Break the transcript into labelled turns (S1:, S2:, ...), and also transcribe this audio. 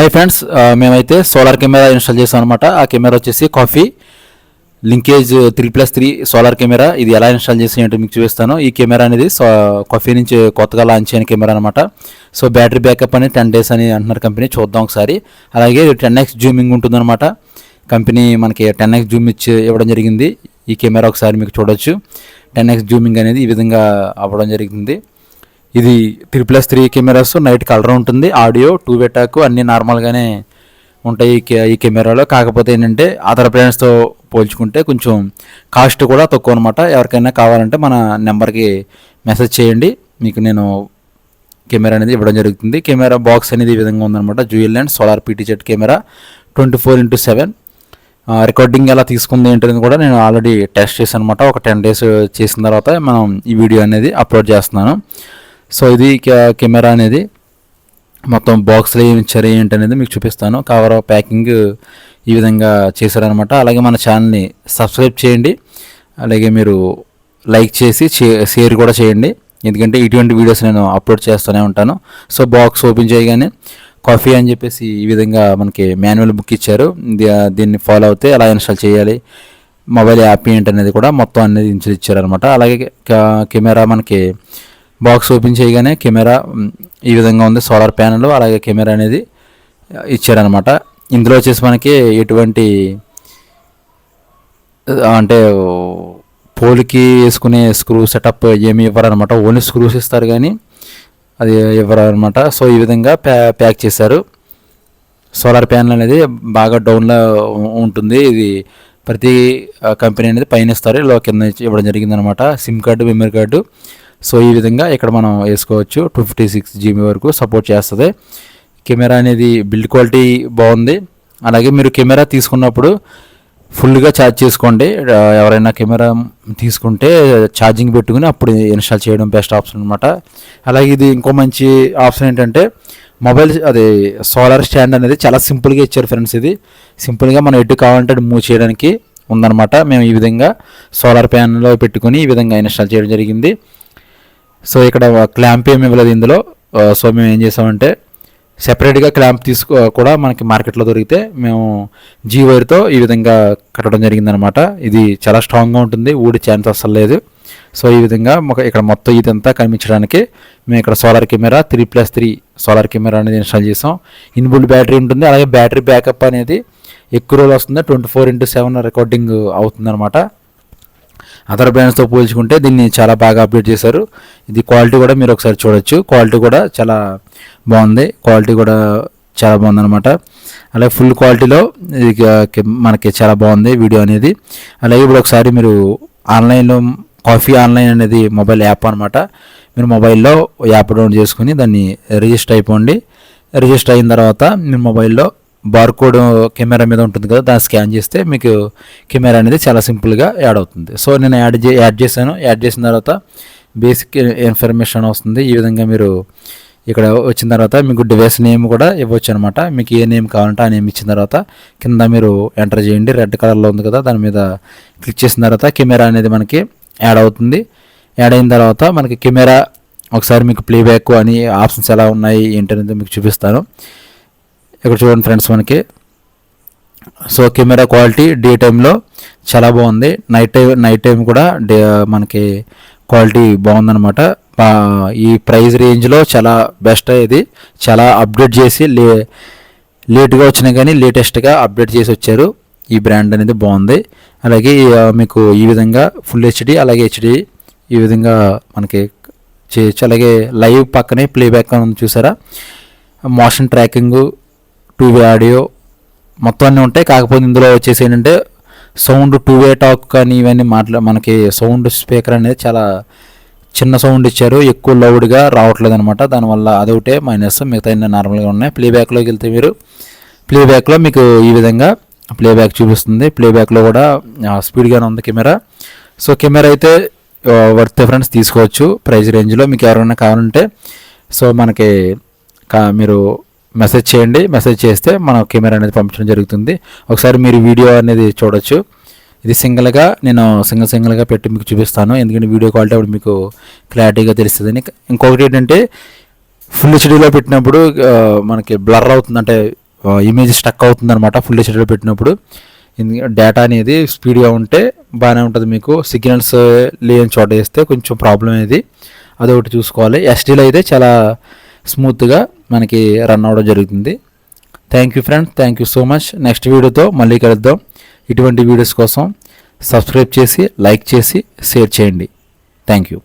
S1: Hi friends మేమైతే solar camera install చేసాం అనమాట ఆ కెమెరా వచ్చేసి coffee linkage three plus three solar camera. ఇది ఎలా ఇన్స్టాల్ చేసి ఏంటో మీకు చూపిస్తాను. ఈ కెమెరా అనేది సో కాఫీ నుంచి కొత్తగా లాంచ్ అయిన కెమెరా అనమాట సో బ్యాటరీ బ్యాకప్ అని టెన్ డేస్ అని అంటున్నారు కంపెనీ చూద్దాం ఒకసారి. అలాగే టెన్ ఎక్స్ జూమింగ్ ఉంటుందన్నమాట. కంపెనీ మనకి టెన్ ఎక్స్ జూమ్ ఇచ్చి ఇవ్వడం జరిగింది. ఈ కెమెరా ఒకసారి మీకు చూడొచ్చు. టెన్ ఎక్స్ జూమింగ్ అనేది ఈ విధంగా అవ్వడం జరిగింది. ఇది three plus three cameras night colour ఉంటుంది ఆడియో టూ బెటాక్ అన్నీ నార్మల్గానే ఉంటాయి ఈ కె- ఈ కెమెరాలో. కాకపోతే ఏంటంటే అదర్ బ్రాండ్స్తో పోల్చుకుంటే కొంచెం కాస్ట్ కూడా తక్కువ అనమాట ఎవరికైనా కావాలంటే మన నెంబర్కి మెసేజ్ చేయండి. మీకు నేను కెమెరా అనేది ఇవ్వడం జరుగుతుంది. కెమెరా బాక్స్ అనేది ఈ విధంగా ఉందన్నమాట. Dual and solar PT Z camera twenty four into seven recording ఎలా తీసుకుంది ఏంటనేది కూడా నేను ఆల్రెడీ టెస్ట్ చేశాను అనమాట ఒక టెన్ డేస్ చేసిన తర్వాత మనం ఈ వీడియో అనేది అప్లోడ్ చేస్తున్నాను. సో ఇది కెమెరా అనేది మొత్తం బాక్స్లో ఏమి ఇచ్చారు ఏంటి అనేది మీకు చూపిస్తాను. కవర్ ప్యాకింగ్ ఈ విధంగా చేశారనమాట అలాగే మన ఛానల్ని సబ్స్క్రైబ్ చేయండి. అలాగే మీరు లైక్ చేసి షేర్ కూడా చేయండి. ఎందుకంటే ఇటువంటి వీడియోస్ నేను అప్లోడ్ చేస్తూనే ఉంటాను. సో బాక్స్ ఓపెన్ చేయగానే కాఫీ అని చెప్పేసి ఈ విధంగా మనకి మాన్యువల్ బుక్ ఇచ్చారు. దీన్ని ఫాలో అవుతే ఎలా ఇన్స్టాల్ చేయాలి మొబైల్ యాప్ ఏంటి అనేది కూడా మొత్తం అనేది ఇచ్చారనమాట అలాగే కెమెరా మనకి బాక్స్ ఓపెన్ చేయగానే కెమెరా ఈ విధంగా ఉంది. సోలార్ ప్యానెల్ అలాగే కెమెరా అనేది ఇచ్చారనమాట ఇందులో వచ్చేసి మనకి ఎటువంటి అంటే పోలికి వేసుకునే స్క్రూ సెటప్ ఏమి ఇవ్వరు అనమాట ఓన్లీ స్క్రూస్ ఇస్తారు కానీ అది ఇవ్వరు అనమాట సో ఈ విధంగా ప్యా ప్యాక్ చేశారు. సోలార్ ప్యానల్ అనేది బాగా డౌన్లో ఉంటుంది. ఇది ప్రతి కంపెనీ అనేది పైన ఇస్తారు. ఇలా కింద ఇవ్వడం జరిగిందనమాట SIM card memory card so ఈ విధంగా ఇక్కడ మనం వేసుకోవచ్చు టూ ఫిఫ్టీ సిక్స్ జీబీ వరకు సపోర్ట్ చేస్తుంది. కెమెరా అనేది బిల్డ్ క్వాలిటీ బాగుంది. అలాగే మీరు కెమెరా తీసుకున్నప్పుడు ఫుల్గా ఛార్జ్ చేసుకోండి. ఎవరైనా కెమెరా తీసుకుంటే ఛార్జింగ్ పెట్టుకుని అప్పుడు ఇన్స్టాల్ చేయడం బెస్ట్ ఆప్షన్ అనమాట అలాగే ఇది ఇంకో మంచి ఆప్షన్ ఏంటంటే మొబైల్ అది సోలార్ స్టాండ్ అనేది చాలా సింపుల్గా ఇచ్చారు ఫ్రెండ్స్ ఇది. సింపుల్గా మనం ఎటు కావాలంటే మూవ్ చేయడానికి ఉందన్నమాట. మేము ఈ విధంగా సోలార్ ప్యాన్లో పెట్టుకుని ఈ విధంగా ఇన్స్టాల్ చేయడం జరిగింది. సో ఇక్కడ క్లాంప్ ఏమి ఇవ్వలేదు ఇందులో. సో మేము ఏం చేసామంటే సెపరేట్గా క్లాంప్ తీసుకో కూడా మనకి మార్కెట్లో దొరికితే మేము జీ వైర్తో ఈ విధంగా కట్టడం జరిగిందనమాట ఇది చాలా స్ట్రాంగ్గా ఉంటుంది ఊడి ఛాన్స్ అస్సలు లేదు. సో ఈ విధంగా ఒక ఇక్కడ మొత్తం ఇదంతా కనిపించడానికి మేము ఇక్కడ solar camera three plus three solar camera అనేది ఇన్స్టాల్ చేసాం. ఇన్బుల్డ్ బ్యాటరీ ఉంటుంది అలాగే బ్యాటరీ బ్యాకప్ అనేది ఎక్కువ రోజులు వస్తుంది twenty four into seven recording అవుతుందన్నమాట. అదర్ బ్రాండ్స్తో పోల్చుకుంటే దీన్ని చాలా బాగా అప్డేట్ చేశారు. ఇది క్వాలిటీ కూడా మీరు ఒకసారి చూడొచ్చు. క్వాలిటీ కూడా చాలా బాగుంది. క్వాలిటీ కూడా చాలా బాగుందన్నమాట. అలాగే ఫుల్ క్వాలిటీలో ఇది మనకి చాలా బాగుంది వీడియో అనేది. అలాగే ఇప్పుడు ఒకసారి మీరు ఆన్లైన్లో కాఫీ ఆన్లైన్ అనేది మొబైల్ యాప్ అనమాట మీరు మొబైల్లో యాప్ డౌన్లోడ్ చేసుకుని దాన్ని రిజిస్టర్ అయిపోండి. రిజిస్టర్ అయిన తర్వాత మీ మొబైల్లో బార్కోడ్ కెమెరా మీద ఉంటుంది కదా దాన్ని స్కాన్ చేస్తే మీకు కెమెరా అనేది చాలా సింపుల్గా యాడ్ అవుతుంది. సో నేను యాడ్ చే యాడ్ చేశాను. యాడ్ చేసిన తర్వాత బేసిక్ ఇన్ఫర్మేషన్ వస్తుంది. ఈ విధంగా మీరు ఇక్కడ వచ్చిన తర్వాత మీకు డివైస్ నేమ్ కూడా ఇవ్వచ్చు అనమాట. మీకు ఏ నేమ్ కావాలంటే ఆ నేమ్ ఇచ్చిన తర్వాత కింద మీరు ఎంటర్ చేయండి. రెడ్ కలర్లో ఉంది కదా దాని మీద క్లిక్ చేసిన తర్వాత కెమెరా అనేది మనకి యాడ్ అవుతుంది. యాడ్ అయిన తర్వాత మనకి కెమెరా ఒకసారి మీకు ప్లేబ్యాక్ అని ఆప్షన్స్ ఎలా ఉన్నాయి ఏంటనేది మీకు చూపిస్తాను. ఇక్కడ చూడండి ఫ్రెండ్స్ మనకి. సో కెమెరా క్వాలిటీ డే టైంలో చాలా బాగుంది. నైట్ టైం నైట్ టైం కూడా డే మనకి క్వాలిటీ బాగుందనమాట ఈ ప్రైస్ రేంజ్లో చాలా బెస్ట్ ఇది. చాలా అప్డేట్ చేసి లే లేట్గా వచ్చినా కానీ లేటెస్ట్గా అప్డేట్ చేసి వచ్చారు. ఈ బ్రాండ్ అనేది బాగుంది. అలాగే మీకు ఈ విధంగా ఫుల్ హెచ్డి అలాగే హెచ్డి ఈ విధంగా మనకి చేయొచ్చు. అలాగే లైవ్ పక్కనే ప్లేబ్యాక్ ఉంది చూసారా? మోషన్ ట్రాకింగ్ వే ఆడియో మొత్తం అన్నీ ఉంటాయి. కాకపోతే ఇందులో వచ్చేసి ఏంటంటే సౌండ్ టూ వే టాక్ కానీ ఇవన్నీ మాట్లా మనకి సౌండ్ స్పీకర్ అనేది చాలా చిన్న సౌండ్ ఇచ్చారు. ఎక్కువ లౌడ్గా రావట్లేదు అనమాట దానివల్ల అదొకటే మైనస్ మిగతా అన్ని నార్మల్గా ఉన్నాయి. ప్లేబ్యాక్లోకి వెళ్తే మీరు ప్లేబ్యాక్లో మీకు ఈ విధంగా ప్లేబ్యాక్ చూపిస్తుంది. ప్లేబ్యాక్లో కూడా స్పీడ్గానే ఉంది కెమెరా. సో కెమెరా అయితే వర్త్ ఫ్రెండ్స్ తీసుకోవచ్చు. ప్రైస్ రేంజ్లో మీకు ఎవరైనా కావాలంటే సో మనకి కా- మీరు మెసేజ్ చేయండి. మెసేజ్ చేస్తే మన కెమెరా అనేది పంపించడం జరుగుతుంది. ఒకసారి మీరు వీడియో అనేది చూడొచ్చు. ఇది సింగిల్గా నేను సింగిల్ సింగిల్గా పెట్టి మీకు చూపిస్తాను. ఎందుకంటే వీడియో క్వాలిటీ అప్పుడు మీకు క్లారిటీగా తెలుస్తుంది. ఇంకొకటి ఏంటంటే ఫుల్ హెచ్డీలో పెట్టినప్పుడు మనకి బ్లర్ అవుతుంది. అంటే ఇమేజ్ స్టక్ అవుతుంది అనమాట ఫుల్ హెచ్డీలో పెట్టినప్పుడు. డేటా అనేది స్పీడ్గా ఉంటే బాగానే ఉంటుంది మీకు. సిగ్నల్స్ లేని చోట వేస్తే కొంచెం ప్రాబ్లం అనేది అదొకటి చూసుకోవాలి. ఎస్డీలో అయితే చాలా స్మూత్గా మనకి రన్ అవ్వడం జరుగుతుంది. Thank you friends thank you so much next వీడియోతో మళ్ళీ కలుద్దాం. ఇటువంటి వీడియోస్ కోసం సబ్స్క్రైబ్ చేసి లైక్ చేసి షేర్ చేయండి. Thank you